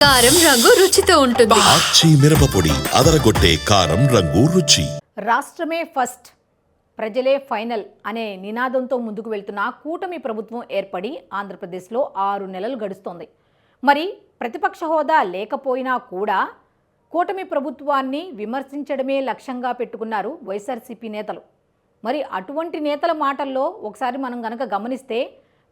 కారం రంగు రుచితో ఉంటుంది. ఆచి మిరపపొడి అదరగొట్టే కారం రంగు రుచి. రాష్ట్రమే ఫస్ట్ ప్రజలే ఫైనల్ అనే నినాదంతో ముందుకు వెళ్తున్న కూటమి ప్రభుత్వం ఏర్పడి ఆంధ్రప్రదేశ్లో ఆరు నెలలు గడుస్తోంది. మరి ప్రతిపక్ష హోదా లేకపోయినా కూడా కూటమి ప్రభుత్వాన్ని విమర్శించడమే లక్ష్యంగా పెట్టుకున్నారు వైఎస్ఆర్సీపీ నేతలు. మరి అటువంటి నేతల మాటల్లో ఒకసారి మనం గనక గమనిస్తే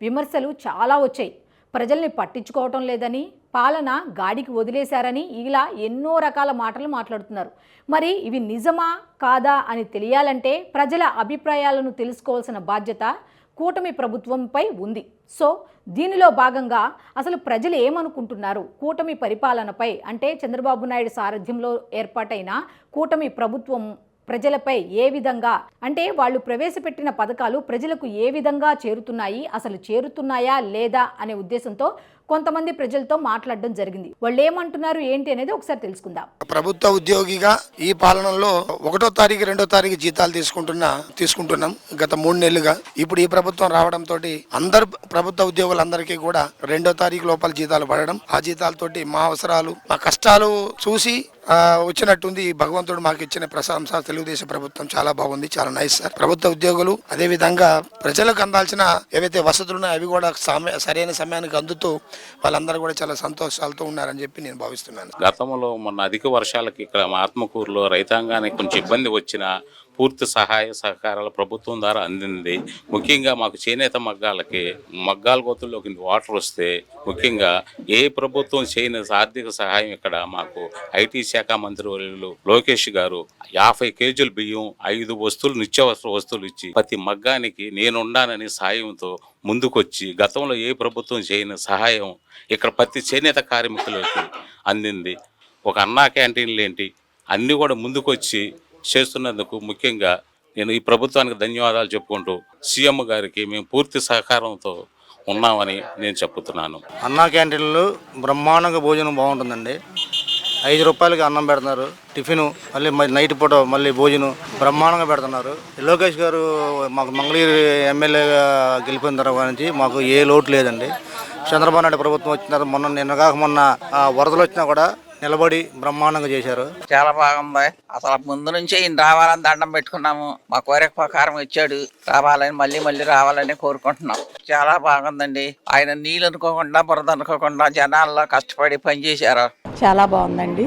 విమర్శలు చాలా వచ్చాయి. ప్రజల్ని పట్టించుకోవటం లేదని పాలన గాడికి వదిలేశారని ఇలా ఎన్నో రకాల మాటలు మాట్లాడుతున్నారు. మరి ఇవి నిజమా కాదా అని తెలియాలంటే ప్రజల అభిప్రాయాలను తెలుసుకోవాల్సిన బాధ్యత కూటమి ప్రభుత్వంపై ఉంది. సో దీనిలో భాగంగా అసలు ప్రజలు ఏమనుకుంటున్నారు? కూటమి పరిపాలనపై అంటే చంద్రబాబు నాయుడు సారథ్యంలో ఏర్పాటైన కూటమి ప్రభుత్వం ప్రజలపై ఏ విధంగా అంటే వాళ్ళు ప్రవేశపెట్టిన పథకాలు ప్రజలకు ఏ విధంగా చేరుతున్నాయి? అసలు చేరుతున్నాయా లేదా అనే ఉద్దేశంతో కొంతమంది ప్రజలతో మాట్లాడడం జరిగింది. వాళ్ళు ఏమంటున్నారు ఏంటి అనేది ఒకసారి తెలుసుకుందాం. ప్రభుత్వ ఉద్యోగిగా ఈ పాలనలో ఒకటో తారీఖు రెండో తారీఖు జీతాలు తీసుకుంటున్నా తీసుకుంటున్నాం గత మూడు నెలలుగా. ఇప్పుడు ఈ ప్రభుత్వం రావడంతో అందరు ప్రభుత్వ ఉద్యోగులందరికీ కూడా రెండో తారీఖు లోపల జీతాలు పడడం ఆ జీతాలతోటి మా అవసరాలు మా కష్టాలు చూసి వచ్చినట్టుంది. భగవంతుడు మాకు ఇచ్చిన ప్రశంస. తెలుగుదేశం ప్రభుత్వం చాలా బాగుంది చాలా నైస్ సార్. ప్రభుత్వ ఉద్యోగులు అదే విధంగా ప్రజలకు అందాల్సిన ఏవైతే వసతులు ఉన్నాయో అవి కూడా సమయ సరైన సమయానికి అందుతూ వాళ్ళందరూ కూడా చాలా సంతోషాలతో ఉన్నారని చెప్పి నేను భావిస్తున్నాను. గతంలో మొన్న అధిక వర్షాలకి ఇక్కడ మా ఆత్మకూరులో రైతాంగానికి కొంచెం ఇబ్బంది వచ్చినా పూర్తి సహాయ సహకారాలు ప్రభుత్వం ద్వారా అందింది. ముఖ్యంగా మాకు చేనేత మగ్గాలకి మగ్గాల గోతుల్లోకి వాటర్ వస్తే ముఖ్యంగా ఏ ప్రభుత్వం చేయని ఆర్థిక సహాయం ఇక్కడ మాకు ఐటీ శాఖ మంత్రి లోకేష్ గారు యాభై కేజీలు బియ్యం ఐదు వస్తువులు నిత్యావసర వస్తువులు ఇచ్చి ప్రతి మగ్గానికి నేనున్నానని సాయంతో ముందుకొచ్చి గతంలో ఏ ప్రభుత్వం చేయని సహాయం ఇక్కడ ప్రతి చేనేత కార్మికులకి అందింది. ఒక అన్నా క్యాంటీన్లు ఏంటి? అన్నీ కూడా ముందుకొచ్చి చేస్తున్నందుకు ముఖ్యంగా నేను ఈ ప్రభుత్వానికి ధన్యవాదాలు చెప్పుకుంటూ సీఎం గారికి మేము పూర్తి సహకారంతో ఉన్నామని నేను చెప్తున్నాను అన్నా క్యాంటీన్లు బ్రహ్మాండంగా భోజనం బాగుంటుందండి. ఐదు రూపాయలకి అన్నం పెడుతున్నారు. టిఫిన్ మళ్ళీ నైట్ పూట మళ్ళీ భోజనం బ్రహ్మాండంగా పెడుతున్నారు. లోకేష్ గారు మాకు మంగళగిరి ఎమ్మెల్యేగా గెలిపిన తర్వాత నుంచి మాకు ఏ లోటు లేదండి. చంద్రబాబు నాయుడు ప్రభుత్వం వచ్చిన తర్వాత మొన్న నిన్న కాక మొన్న ఆ, వరదలు వచ్చినా కూడా నిలబడి బ్రహ్మాండంగా చేశారు. చాలా బాగుంది. అసలు ముందు నుంచి ఈయన రావాలని దండం పెట్టుకున్నాము. మా కోరిక ప్రకారం వచ్చాడు. రావాలని మళ్ళీ మళ్ళీ రావాలని కోరుకుంటున్నాం. చాలా బాగుందండి. ఆయన నీళ్ళు అనుకోకుండా బురద అనుకోకుండా జనాల్లో కష్టపడి పనిచేశారు. చాలా బాగుందండి.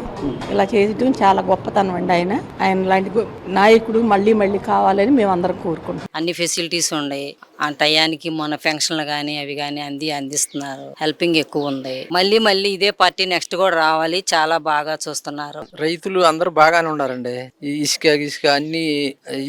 ఇలా చేయడం చాలా గొప్పతనం అండి ఆయన. ఆయన లాంటి నాయకుడు మళ్ళీ మళ్ళీ కావాలని మేము అందరం కోరుకుంటున్నాం. అన్ని ఫెసిలిటీస్ ఉన్నాయి. ఆ టయానికి మన పెన్షన్లు కానీ అవి కానీ అంది అందిస్తున్నారు. హెల్పింగ్ ఎక్కువ ఉంది. మళ్ళీ మళ్ళీ ఇదే పార్టీ నెక్స్ట్ కూడా రావాలి. చాలా బాగా చూస్తున్నారు. రైతులు అందరూ బాగానే ఉన్నారండి. ఈ ఇసుక ఇసుక అన్ని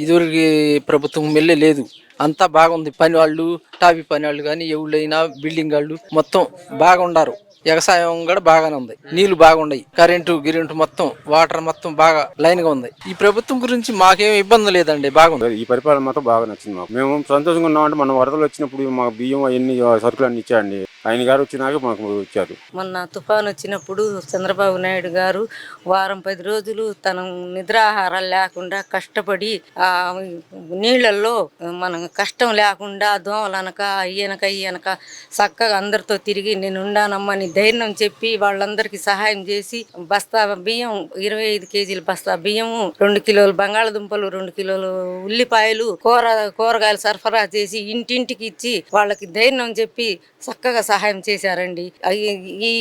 ఇదివరకు ప్రభుత్వం మెల్లే లేదు. అంతా బాగుంది. పని వాళ్ళు టాపీ పని వాళ్ళు కానీ ఎవళ్ళైనా బిల్డింగ్ వాళ్ళు మొత్తం బాగుండారు. వ్యవసాయం కూడా బాగానే ఉంది. నీళ్ళు బాగున్నాయి కరెంటు గిరెంటు మొత్తం వాటర్ మొత్తం బాగా లైన్గా ఉంది. ఈ ప్రభుత్వం గురించి మాకేం ఇబ్బంది లేదండి. బాగుంది. ఈ పరిపాలన మాత్రం బాగా నచ్చింది మాకు. మేము సంతోషంగా ఉన్నామంటే మన వరదలు వచ్చినప్పుడు మాకు బియ్యం అవన్నీ సరుకులు అన్ని ఇచ్చాయండి. ఆయన గారు వచ్చినాక మాకు వచ్చారు. మొన్న తుఫాన్ వచ్చినప్పుడు చంద్రబాబు నాయుడు గారు వారం పది రోజులు తన నిద్రాహారాలు లేకుండా కష్టపడి ఆ నీళ్ళల్లో మనం కష్టం లేకుండా దోమలు అయ్యనక అయ్యనక చక్కగా అందరితో తిరిగి నేను ఉండానమ్మని ధైర్యం చెప్పి వాళ్ళందరికీ సహాయం చేసి బస్తా బియ్యం ఇరవై ఐదు కేజీల బస్తా బియ్యము రెండు కిలోలు బంగాళదుంపలు రెండు కిలోలు ఉల్లిపాయలు కూర కూరగాయలు సరఫరా చేసి ఇంటింటికి ఇచ్చి వాళ్ళకి ధైర్యం చెప్పి చక్కగా సహాయం చేశారండి. ఈ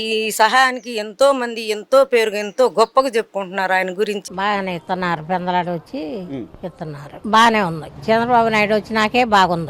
సహాయానికి ఎంతో మంది ఎంతో పేరుగా ఎంతో గొప్పగా చెప్పుకుంటున్నారు ఆయన గురించి. బాగానే ఇస్తున్నారు. పెందలాడు వచ్చి ఇస్తున్నారు. బాగానే ఉంది. చంద్రబాబు నాయుడు వచ్చినాకే బాగుంది.